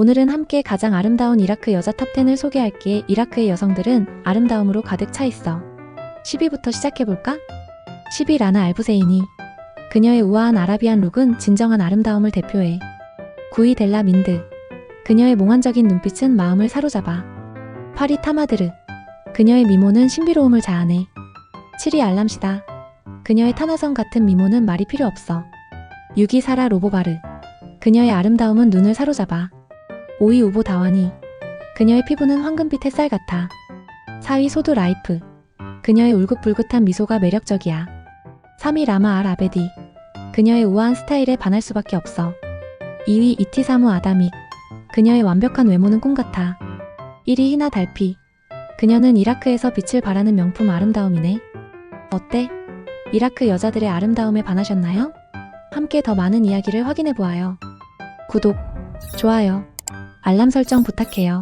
오늘은 함께 가장 아름다운 이라크 여자 탑10을 소개할게. 이라크의 여성들은 아름다움으로 가득 차 있어. 10위부터 시작해볼까? 10위 라나 알부세이니. 그녀의 우아한 아라비안 룩은 진정한 아름다움을 대표해. 9위 델라 민드. 그녀의 몽환적인 눈빛은 마음을 사로잡아. 8위 타마드르. 그녀의 미모는 신비로움을 자아내. 7위 알람시다. 그녀의 타마성 같은 미모는 말이 필요 없어. 6위 사라 로보바르. 그녀의 아름다움은 눈을 사로잡아. 5위 우보 다와니. 그녀의 피부는 황금빛 햇살 같아. 4위 소두 라이프. 그녀의 울긋불긋한 미소가 매력적이야. 3위 라마 알 아베디. 그녀의 우아한 스타일에 반할 수밖에 없어. 2위 이티사무 아다믹. 그녀의 완벽한 외모는 꿈 같아. 1위 히나 달피. 그녀는 이라크에서 빛을 발하는 명품 아름다움이네. 어때? 이라크 여자들의 아름다움에 반하셨나요? 함께 더 많은 이야기를 확인해 보아요. 구독, 좋아요, 알람 설정 부탁해요.